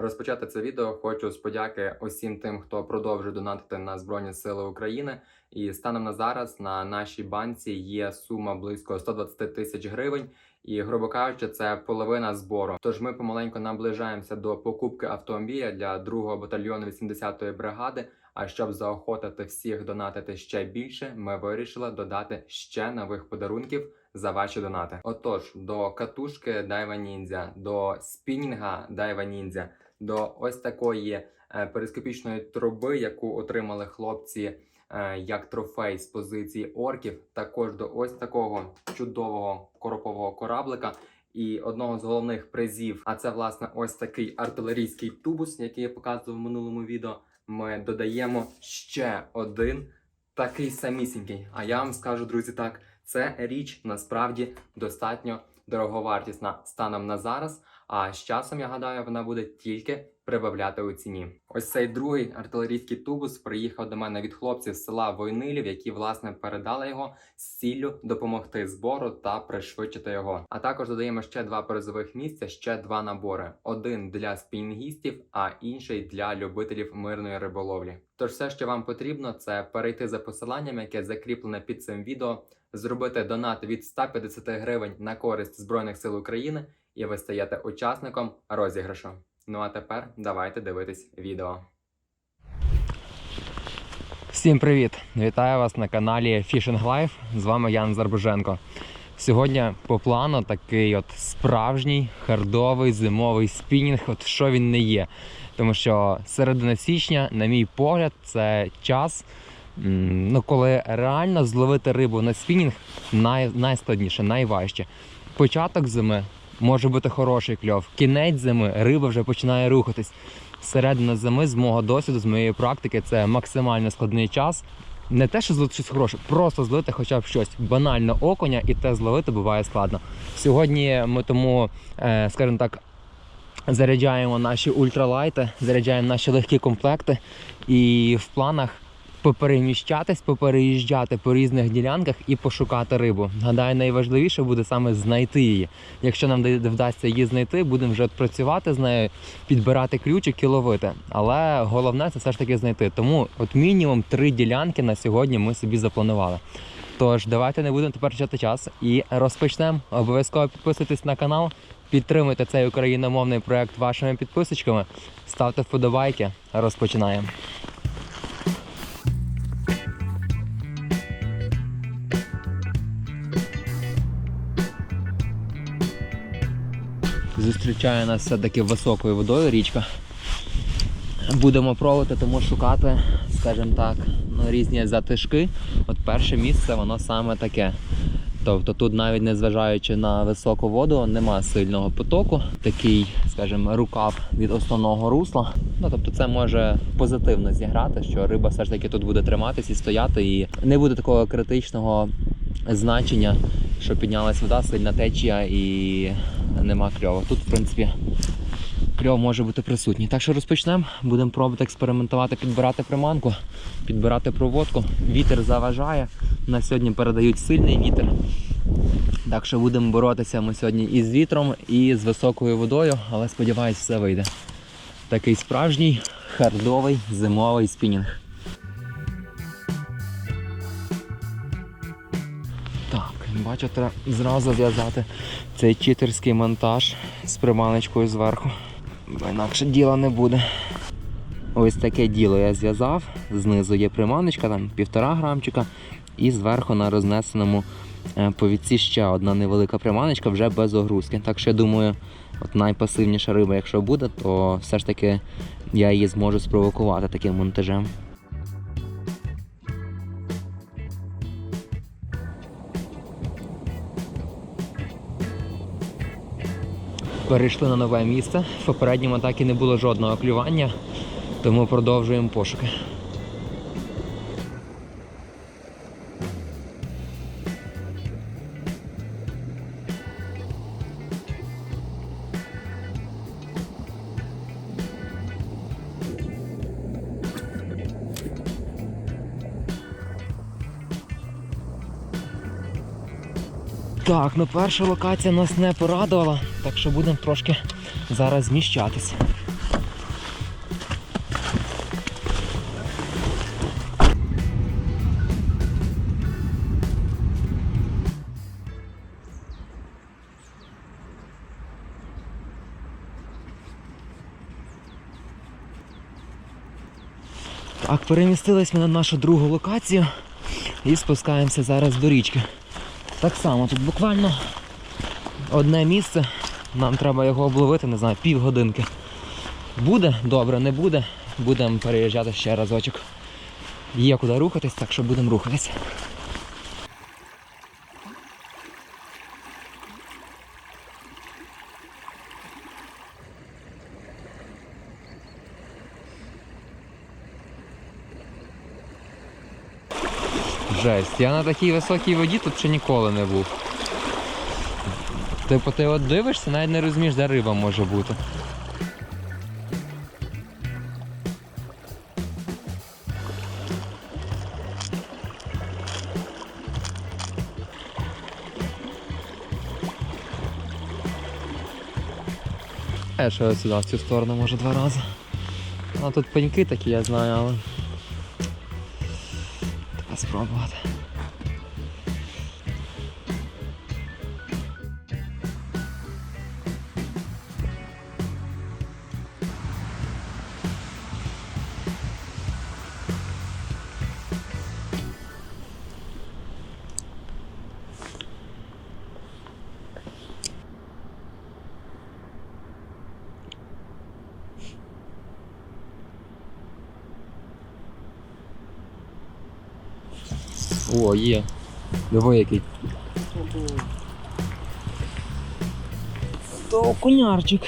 Розпочати це відео хочу з подяки усім тим, хто продовжує донатити на Збройні Сили України. І станом на зараз на нашій банці є сума близько 120 тисяч гривень. І, грубо кажучи, це половина збору. Тож ми помаленьку наближаємося до покупки автомобіля для 2-го батальйону 80-ї бригади. А щоб заохотити всіх донатити ще більше, ми вирішили додати ще нових подарунків за ваші донати. Отож, до катушки Дайва Ніндзя, до спінінга Дайва Ніндзя, до ось такої е, перископічної труби, яку отримали хлопці е, як трофей з позиції орків, також до ось такого чудового коропового кораблика. І одного з головних призів, а це власне ось такий артилерійський тубус, який я показував в минулому відео. Ми додаємо ще один такий самісінький. А я вам скажу, друзі, так, це річ насправді достатньо дороговартісна станом на зараз. А з часом я гадаю, вона буде тільки прибавляти у ціні. Ось цей другий артилерійський тубус приїхав до мене від хлопців з села Войнилів, які власне передали його з ціллю допомогти збору та пришвидшити його. А також додаємо ще два призових місця, ще два набори: один для спінінгістів, а інший для любителів мирної риболовлі. Тож все, що вам потрібно, це перейти за посиланням, яке закріплене під цим відео, зробити донат від 150 гривень на користь Збройних сил України, і ви стаєте учасником розіграшу. Ну а тепер давайте дивитись відео. Всім привіт! Вітаю вас на каналі Fishing Life. З вами Ян Зарбоженко. Сьогодні по плану такий от справжній хардовий зимовий спінінг, от що він не є. Тому що середина січня, на мій погляд, це час, ну, коли реально зловити рибу на спінінг най, найскладніше, найважче. Початок зими може бути хороший кльов. Кінець зими риба вже починає рухатись. Середина зими, з мого досвіду, з моєї практики, це максимально складний час. Не те, що зловити щось хороше, просто зловити хоча б щось. Банально окуня, і те зловити буває складно. Сьогодні ми тому, е, скажімо так, заряджаємо наші ультралайти, заряджаємо наші легкі комплекти. І в планах попереміщатись, попереїжджати по різних ділянках і пошукати рибу. Гадаю, найважливіше буде саме знайти її. Якщо нам вдасться її знайти, будемо вже працювати з нею, підбирати ключик і ловити. Але головне це все ж таки знайти. Тому от мінімум три ділянки на сьогодні ми собі запланували. Тож давайте не будемо тепер чати час і розпочнемо. Обов'язково підписуйтесь на канал, підтримуйте цей україномовний проект вашими підписочками, ставте вподобайки. Розпочинаємо. Зустрічає нас все-таки високою водою річка. Будемо пробувати, тому шукати, скажімо так, ну, різні затишки. От перше місце, воно саме таке. Тобто тут навіть незважаючи на високу воду, нема сильного потоку, такий, скажімо, рукав від основного русла. Ну тобто це може позитивно зіграти, що риба все ж таки тут буде триматись і стояти, і не буде такого критичного значення, що піднялась вода, сильна течія і нема кльову. Тут, в принципі, кльов може бути присутній. Так що розпочнемо, будемо пробувати експериментувати, підбирати приманку, підбирати проводку. Вітер заважає. На сьогодні передають сильний вітер. Так що будемо боротися ми сьогодні і з вітром, і з високою водою, але сподіваюсь, все вийде. Такий справжній хардовий зимовий спінінг. Бачу, треба зразу зв'язати цей читерський монтаж з приманочкою зверху. Бо інакше діла не буде. Ось таке діло я зв'язав. Знизу є приманочка, там півтора грамчика, і зверху на рознесеному е, повідці ще одна невелика приманочка вже без огрузки. Так що я думаю, от найпасивніша риба, якщо буде, то все ж таки я її зможу спровокувати таким монтажем. Перейшли на нове місце. В попередньому атакі не було жодного клювання, тому продовжуємо пошуки. Так, ну перша локація нас не порадувала, так що будемо трошки зараз зміщатися. Так, перемістились ми на нашу другу локацію і спускаємося зараз до річки. Так само тут буквально одне місце. Нам треба його обловити, не знаю, півгодинки. Буде добре, не буде. Будемо переїжджати ще разочок. Є куди рухатись, так що будемо рухатись. Жесть, я на такій високій воді тут ще ніколи не був. Типу, ти от дивишся, навіть не розумієш, де риба може бути. Е, я сюди в цю сторону може два рази. А тут пеньки такі, я знаю, але. Треба О, є. Диви який. То окунярчик.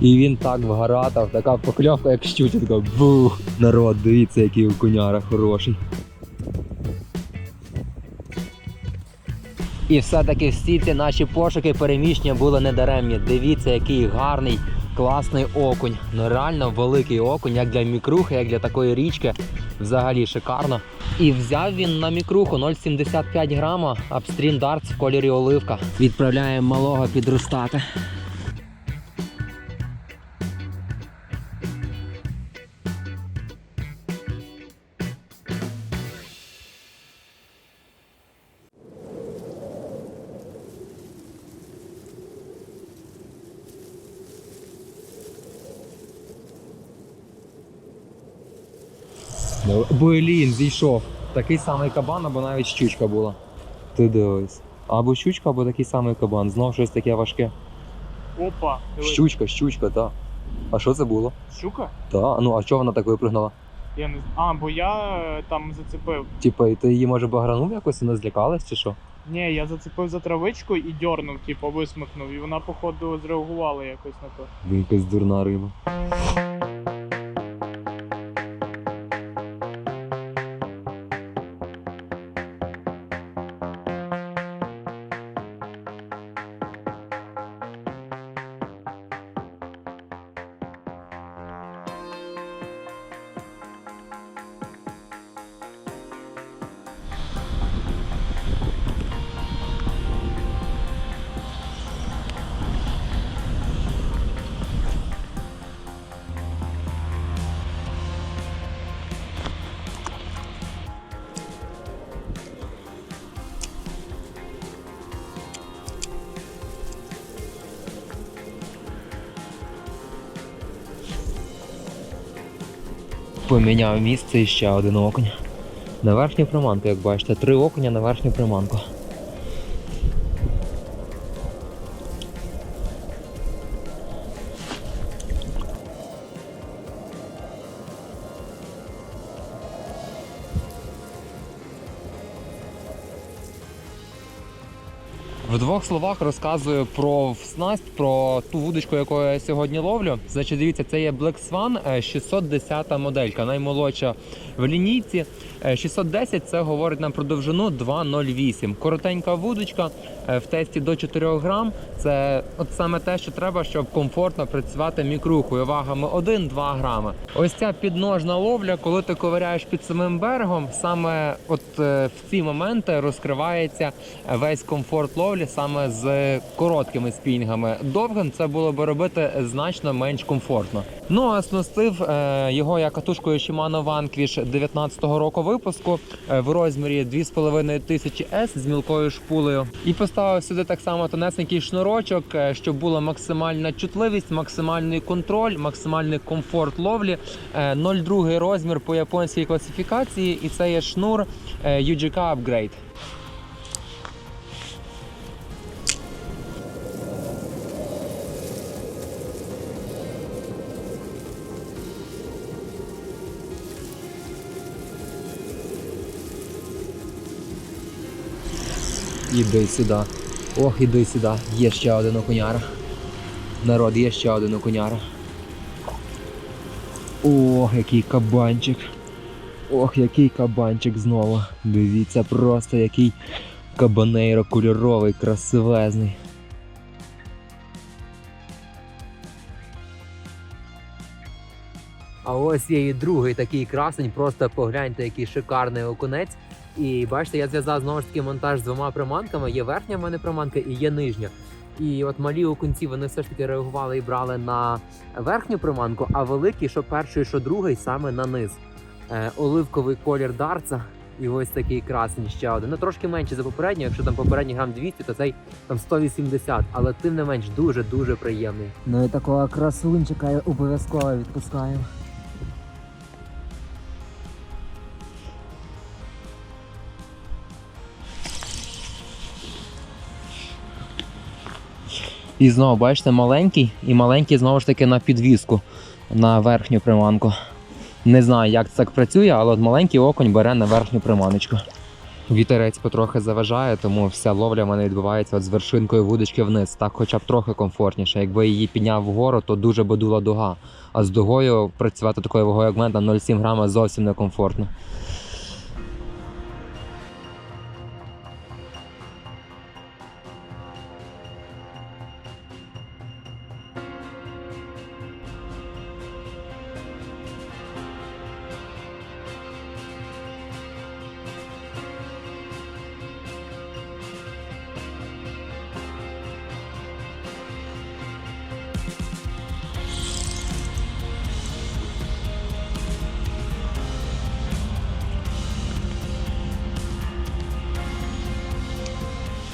І він так вгаратав, така покльовка, як щуча, така бух. Народ, дивіться, який окуняра хороший. І все-таки всі ці наші пошуки переміщення були недаремні. Дивіться, який гарний, класний окунь. Ну реально великий окунь, як для мікрухи, як для такої річки. Взагалі шикарно. І взяв він на мікруху 0,75 грама абстрін дартс в кольорі оливка. Відправляємо малого підростати. Зійшов. Такий самий кабан, або навіть щучка була. Ти дивись. Або щучка, або такий самий кабан. Знов щось таке важке. Опа, диви. Щучка, щучка, так. А що це було? Щука? Та, ну а чого вона так випрыгнула? Я не знаю. А, бо я е, там зацепив. Типа, і ти її може багранув якось і не злякалась чи що? Ні, я зацепив за травичку і дьорнув, типу, висмикнув. І вона, походу, зреагувала якось на то. Якась дурна риба. Поміняв місце і ще один окунь. На верхню приманку, як бачите, три окуня на верхню приманку. В двох словах розказую про снасть, про ту вудочку, яку я сьогодні ловлю. Значить, дивіться, це є Black Swan е, 610 моделька, наймолодша в лінійці. Е, 610 це говорить нам про довжину 2,08. Коротенька вудочка е, в тесті до 4 грам. Це от саме те, що треба, щоб комфортно працювати мікрухою вагами 1-2 грами. Ось ця підножна ловля, коли ти ковиряєш під самим берегом, саме от е, в ці моменти розкривається весь комфорт ловлі ловлі саме з короткими спінінгами. Довгим це було би робити значно менш комфортно. Ну а оснастив е, його я катушкою Shimano Vanquish 19-го року випуску е, в розмірі 2500 S з мілкою шпулею. І поставив сюди так само тонесенький шнурочок, е, щоб була максимальна чутливість, максимальний контроль, максимальний комфорт ловлі. Е, 0,2 розмір по японській класифікації, і це є шнур UGK Upgrade. Іди сюди. Ох, іди сюди. Є ще один окуняра. Народ, є ще один окуняра. Ох, який кабанчик. Ох, який кабанчик знову. Дивіться, просто який кабанейро кольоровий, красивезний. А ось є і другий такий красень, просто погляньте, який шикарний окунець. І бачите, я зв'язав знову ж таки монтаж з двома приманками. Є верхня в мене приманка і є нижня. І от малі окунці вони все ж таки реагували і брали на верхню приманку, а великі, що перший, що другий, саме на низ. Е, оливковий колір дарца. І ось такий красень ще один. Ну трошки менше за попередній. Якщо там попередній грам 200, то цей там 180, але тим не менш дуже дуже приємний. Ну і такого красунчика я обов'язково відпускаю. І знову, бачите, маленький, і маленький знову ж таки на підвіску на верхню приманку. Не знаю, як це так працює, але от маленький окунь бере на верхню приманочку. Вітерець потрохи заважає, тому вся ловля в мене відбувається от з вершинкою вудочки вниз. Так хоча б трохи комфортніше. Якби її підняв вгору, то дуже би дула дуга. А з дугою працювати такою вагою, як мене, там 0,7 грама зовсім некомфортно.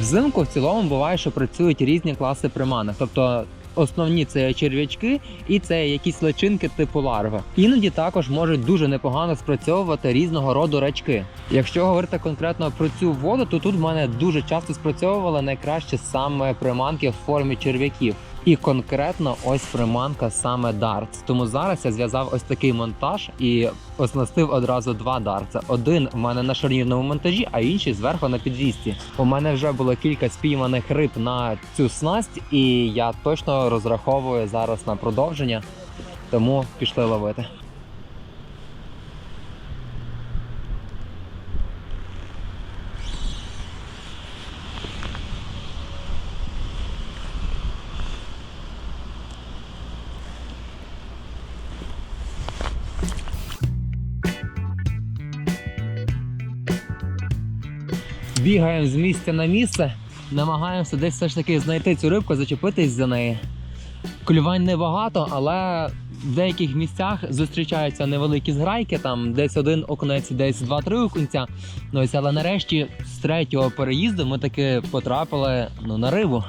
Взимку в цілому буває, що працюють різні класи приманок. Тобто основні це черв'ячки і це якісь личинки типу ларви. Іноді також можуть дуже непогано спрацьовувати різного роду рачки. Якщо говорити конкретно про цю воду, то тут в мене дуже часто спрацьовували найкраще саме приманки в формі черв'яків. І конкретно ось приманка саме дартс. Тому зараз я зв'язав ось такий монтаж і оснастив одразу два дартса. Один в мене на шарнірному монтажі, а інший зверху на підвісті. У мене вже було кілька спійманих риб на цю снасть, і я точно розраховую зараз на продовження. Тому пішли ловити. Бігаємо з місця на місце, намагаємося десь все ж таки знайти цю рибку, зачепитись за неї. Клювань небагато, але в деяких місцях зустрічаються невеликі зграйки, там десь один окунець, десь два-три окунця. Ну ось, але нарешті з третього переїзду ми таки потрапили ну, на рибу.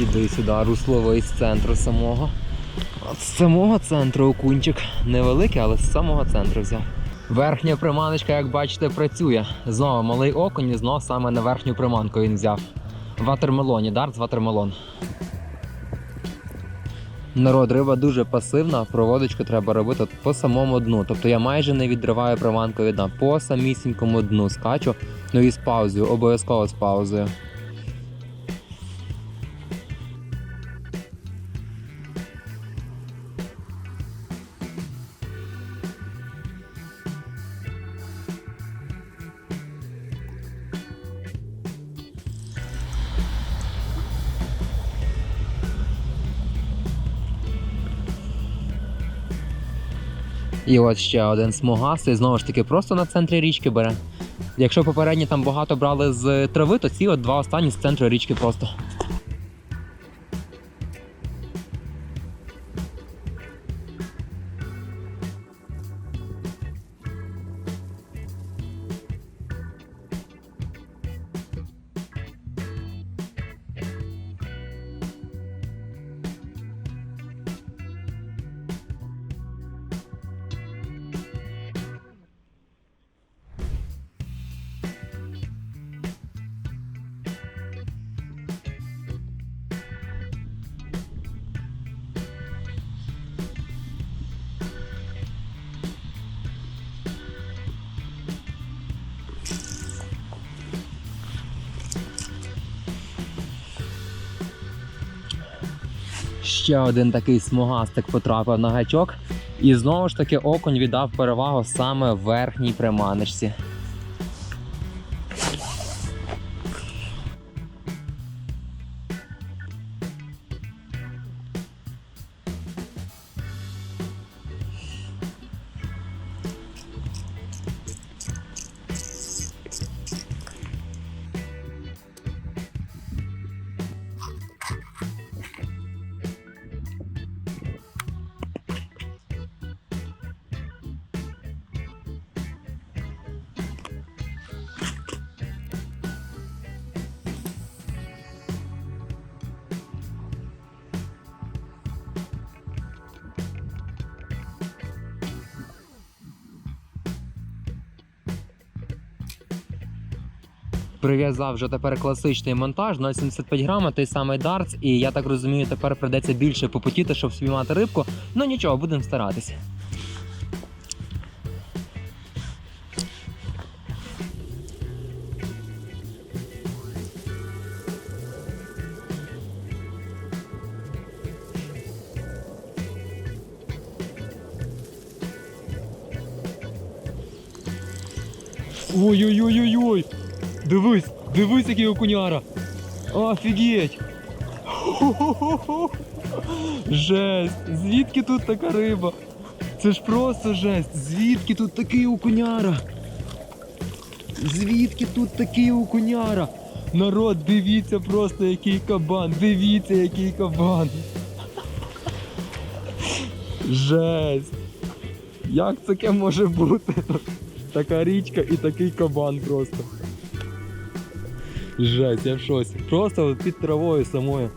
Іди сюди, русловий з центру самого. От з самого центру окунчик. Невеликий, але з самого центру взяв. Верхня приманочка, як бачите, працює. Знову малий окунь, і знову саме на верхню приманку він взяв. Ватермелоні, дарт з ватермелон. Народ, риба дуже пасивна, проводочку треба робити по самому дну. Тобто я майже не відриваю приманку від дна, по самісінькому дну скачу. Ну і з паузою, обов'язково з паузою. І от ще один смугастий, знову ж таки, просто на центрі річки бере. Якщо попередні там багато брали з трави, то ці от два останні з центру річки просто. Ще один такий смугастик потрапив на гачок. І знову ж таки окунь віддав перевагу саме верхній приманочці. Прив'язав вже тепер класичний монтаж 0,75 грама, той самий дартс, і я так розумію, тепер придеться більше попотіти, щоб спіймати рибку. Ну нічого, будемо старатися. Ой-ой-ой-ой-ой! Дивись, дивись, який окуняра! Офігеть! Жесть! Звідки тут така риба? Це ж просто жесть! Звідки тут такий окуняра? Звідки тут такий окуняра? Народ, дивіться просто який кабан! Дивіться, який кабан! Жесть! Як таке може бути? Така річка і такий кабан просто. Жесть, я в шоці. Просто під травою самою.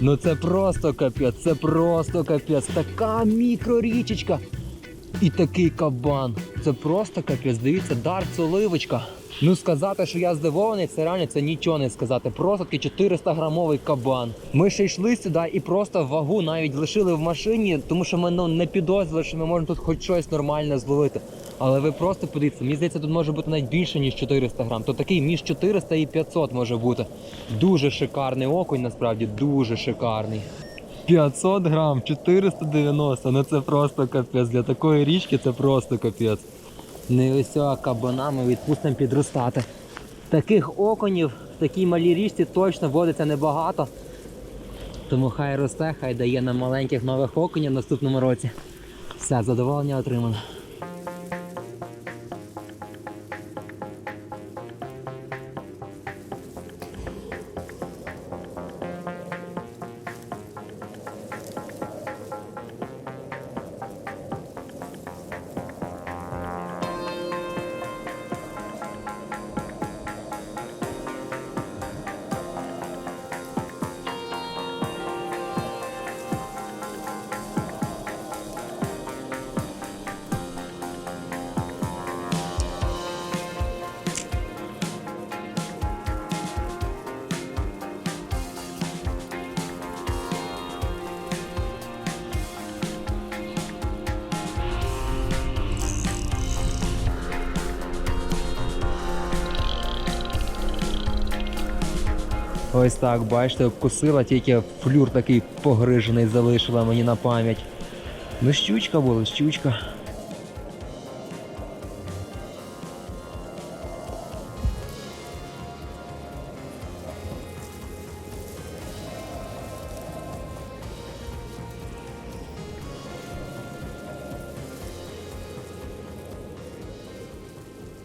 Ну це просто капець, це просто капець. Така мікрорічечка. І такий кабан. Це просто капець. Дивіться, дарт оливочка. Ну сказати, що я здивований, це реально це нічого не сказати. Просто такий 400 грамовий кабан. Ми ще йшли сюди і просто вагу навіть лишили в машині, тому що ми ну, не підозрювали, що ми можемо тут хоч щось нормальне зловити. Але ви просто подивіться, мені здається, тут може бути навіть більше, ніж 400 грам. То такий між 400 і 500 може бути. Дуже шикарний окунь, насправді, дуже шикарний. 500 грам, 490, ну це просто капець. Для такої річки це просто капець. Не ось кабана ми відпустимо підростати. Таких оконів в такій малій річці точно водиться небагато. Тому хай росте, хай дає нам маленьких нових оконів в наступному році. Все, задоволення отримано. Ось так, бачите, обкусила, тільки флюр такий погрижений залишила мені на пам'ять. Ну, щучка була, щучка.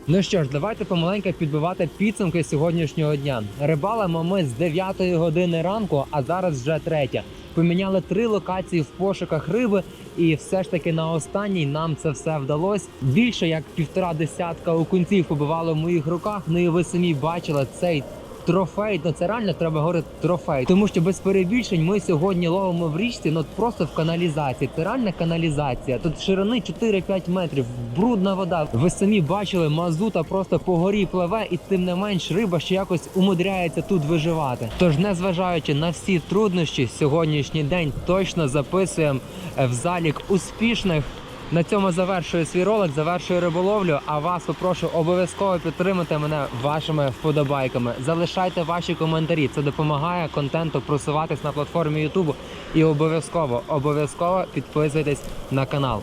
Ну що ж, давайте помаленько підбивати підсумки сьогоднішнього дня. Рибалимо ми з 9 години ранку, а зараз вже третя. Поміняли три локації в пошуках риби, і все ж таки на останній нам це все вдалося. Більше як півтора десятка окунців побивало в моїх руках. Ну і ви самі бачили цей. Трофей, ну це реально треба говорити трофей, тому що без перебільшень ми сьогодні ловимо в річці, ну просто в каналізації. Це реальна каналізація. Тут ширини 4-5 метрів, брудна вода. Ви самі бачили, мазута просто по горі пливе, і тим не менш риба ще якось умудряється тут виживати. Тож, незважаючи на всі труднощі, сьогоднішній день точно записуємо е, в залік успішних. На цьому завершую свій ролик, завершую риболовлю. А вас попрошу обов'язково підтримати мене вашими вподобайками. Залишайте ваші коментарі. Це допомагає контенту просуватись на платформі Ютубу. І обов'язково, обов'язково підписуйтесь на канал.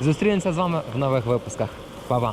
Зустрінемося з вами в нових випусках. Па-па!